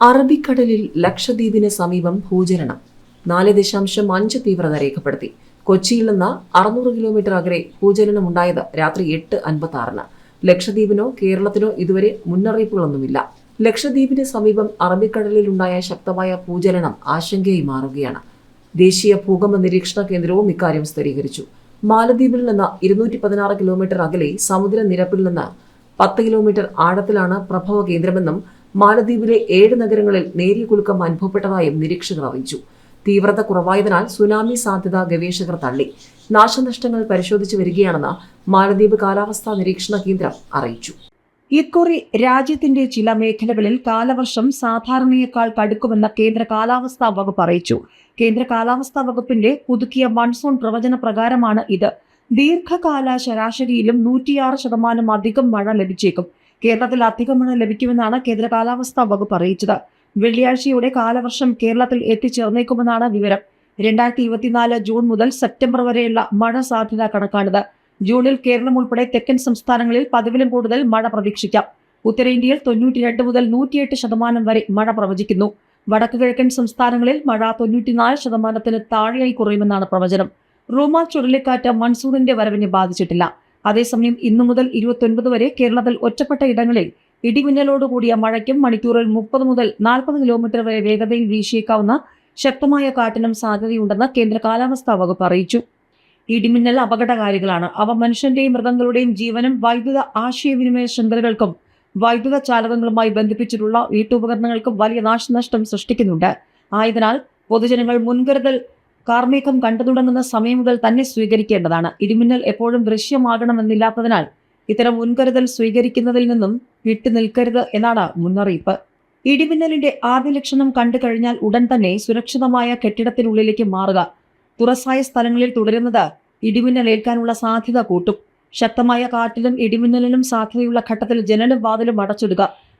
അറബിക്കടലിൽ ലക്ഷദ്വീപിന് സമീപം ഭൂചലനം. നാല് ദശാംശം അഞ്ച് തീവ്രത രേഖപ്പെടുത്തി. കൊച്ചിയിൽ നിന്ന് അറുന്നൂറ് കിലോമീറ്റർ അകലെ ഭൂചലനം ഉണ്ടായത് രാത്രി എട്ട് അൻപത്തി ആറിന് ലക്ഷദ്വീപിനോ കേരളത്തിനോ ഇതുവരെ മുന്നറിയിപ്പുകളൊന്നുമില്ല. ലക്ഷദ്വീപിന് സമീപം അറബിക്കടലിൽ ഉണ്ടായ ശക്തമായ ഭൂചലനം ആശങ്കയായി മാറുകയാണ്. ദേശീയ ഭൂകമ്പ നിരീക്ഷണ കേന്ദ്രവും ഇക്കാര്യം സ്ഥിരീകരിച്ചു. മാലദ്വീപിൽ നിന്ന് ഇരുന്നൂറ്റി പതിനാറ് കിലോമീറ്റർ അകലെ സമുദ്രനിരപ്പിൽ നിന്ന് പത്ത് കിലോമീറ്റർ ആഴത്തിലാണ് പ്രഭവ കേന്ദ്രമെന്നും മാലദ്വീപിലെ ഏഴ് നഗരങ്ങളിൽ നേരിയ കുലുക്കം അനുഭവപ്പെട്ടതായും നിരീക്ഷകർ അറിയിച്ചു. തീവ്രത കുറവായതിനാൽ സുനാമി സാധ്യത ഗവേഷകർ തള്ളി. നാശനഷ്ടങ്ങൾ പരിശോധിച്ചു വരികയാണെന്ന് മാലദ്വീപ് കാലാവസ്ഥാ നിരീക്ഷണ കേന്ദ്രം അറിയിച്ചു. ഇക്കുറി രാജ്യത്തിന്റെ ചില മേഖലകളിൽ കാലവർഷം സാധാരണയേക്കാൾ കടുക്കുമെന്ന കേന്ദ്ര കാലാവസ്ഥാ വകുപ്പ് അറിയിച്ചു. കേന്ദ്ര കാലാവസ്ഥാ വകുപ്പിന്റെ പുതുക്കിയ മൺസൂൺ പ്രവചന പ്രകാരമാണ് ഇത്. ദീർഘകാല ശരാശരിയിലും നൂറ്റിയാറ് ശതമാനം അധികം മഴ ലഭിച്ചേക്കും. കേരളത്തിൽ അധിക മഴ ലഭിക്കുമെന്നാണ് കേന്ദ്ര കാലാവസ്ഥാ വകുപ്പ് അറിയിച്ചത്. വെള്ളിയാഴ്ചയോടെ കാലവർഷം കേരളത്തിൽ എത്തിച്ചേർന്നേക്കുമെന്നാണ് വിവരം. രണ്ടായിരത്തി ഇരുപത്തിനാല് ജൂൺ മുതൽ സെപ്റ്റംബർ വരെയുള്ള മഴ സാധ്യത കണക്കാണിത്. ജൂണിൽ കേരളം ഉൾപ്പെടെ തെക്കൻ സംസ്ഥാനങ്ങളിൽ പതിവിലും കൂടുതൽ മഴ പ്രതീക്ഷിക്കാം. ഉത്തരേന്ത്യയിൽ തൊണ്ണൂറ്റിരണ്ട് മുതൽ നൂറ്റിയെട്ട് ശതമാനം വരെ മഴ പ്രവചിക്കുന്നു. വടക്കു കിഴക്കൻ സംസ്ഥാനങ്ങളിൽ മഴ തൊണ്ണൂറ്റിനാല് ശതമാനത്തിന് താഴെയായി കുറയുമെന്നാണ് പ്രവചനം. റൂമാൽ ചുഴലിക്കാറ്റ് മൺസൂണിന്റെ വരവിനെ ബാധിച്ചിട്ടില്ല. അതേസമയം ഇന്നു മുതൽ ഇരുപത്തൊൻപത് വരെ കേരളത്തിൽ ഒറ്റപ്പെട്ട ഇടങ്ങളിൽ ഇടിമിന്നലോടുകൂടിയ മഴയ്ക്കും മണിക്കൂറിൽ മുപ്പത് മുതൽ നാൽപ്പത് കിലോമീറ്റർ വരെ വേഗതയിൽ വീശിയേക്കാവുന്ന ശക്തമായ കാറ്റിനും സാധ്യതയുണ്ടെന്ന് കേന്ദ്ര കാലാവസ്ഥാ വകുപ്പ് അറിയിച്ചു. ഇടിമിന്നൽ അപകടകാരികളാണ്. അവ മനുഷ്യന്റെയും മൃഗങ്ങളുടെയും ജീവനും വൈദ്യുത ആശയവിനിമയ ശൃംഖലകൾക്കും വൈദ്യുത ചാലകങ്ങളുമായി ബന്ധിപ്പിച്ചിട്ടുള്ള വീട്ടുപകരണങ്ങൾക്കും വലിയ നാശനഷ്ടം സൃഷ്ടിക്കുന്നുണ്ട്. ആയതിനാൽ പൊതുജനങ്ങൾ മുൻകരുതൽ കാർമേഘം കണ്ടു തുടങ്ങുന്ന സമയം മുതൽ തന്നെ സ്വീകരിക്കേണ്ടതാണ്. ഇടിമിന്നൽ എപ്പോഴും ദൃശ്യമാകണമെന്നില്ലാത്തതിനാൽ ഇത്തരം മുൻകരുതൽ സ്വീകരിക്കുന്നതിൽ നിന്നും വിട്ടുനിൽക്കരുത് എന്നാണ് മുന്നറിയിപ്പ്. ഇടിമിന്നലിന്റെ ആദ്യ ലക്ഷണം കണ്ടു കഴിഞ്ഞാൽ ഉടൻ തന്നെ സുരക്ഷിതമായ കെട്ടിടത്തിനുള്ളിലേക്ക് മാറുക. തുറസായ സ്ഥലങ്ങളിൽ തുടരുന്നത് ഇടിമിന്നൽ ഏൽക്കാനുള്ള സാധ്യത കൂട്ടും. ശക്തമായ കാറ്റിലും ഇടിമിന്നലിനും സാധ്യതയുള്ള ഘട്ടത്തിൽ ജനലും വാതിലും അടച്ചിടുക.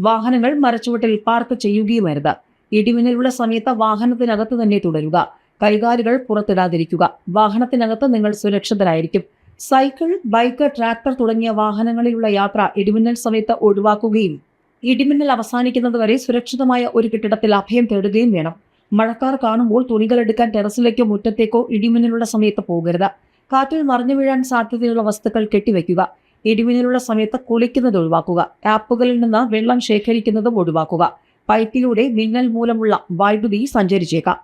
വാഹനങ്ങൾ മരച്ചുവട്ടിൽ പാർക്ക് ചെയ്യുകയുമരുത് ഇടിമിന്നലുള്ള സമയത്ത് വാഹനത്തിനകത്ത് തന്നെ തുടരുക. കൈകാലുകൾ പുറത്തിടാതിരിക്കുക. വാഹനത്തിനകത്ത് നിങ്ങൾ സുരക്ഷിതരായിരിക്കും. സൈക്കിൾ ബൈക്ക് ട്രാക്ടർ തുടങ്ങിയ വാഹനങ്ങളിലുള്ള യാത്ര ഇടിമിന്നൽ സമയത്ത് ഒഴിവാക്കുകയും ഇടിമിന്നൽ അവസാനിക്കുന്നതുവരെ സുരക്ഷിതമായ ഒരു കെട്ടിടത്തിൽ അഭയം തേടുകയും വേണം. മഴക്കാർ കാണുമ്പോൾ തുണികൾ എടുക്കാൻ ടെറസിലേക്കോ മുറ്റത്തേക്കോ ഇടിമിന്നലുള്ള സമയത്ത് പോകരുത്. കാറ്റിൽ മറിഞ്ഞു വീഴാൻ സാധ്യതയുള്ള വസ്തുക്കൾ കെട്ടിവെക്കുക. ഇടിമിന്നലുള്ള സമയത്ത് കുളിക്കുന്നത് ഒഴിവാക്കുക. ആപ്പുകളിൽ നിന്ന് വെള്ളം ശേഖരിക്കുന്നതും ഒഴിവാക്കുക. പൈപ്പിലൂടെ മിന്നൽ മൂലമുള്ള വൈദ്യുതി സഞ്ചരിച്ചേക്കാം.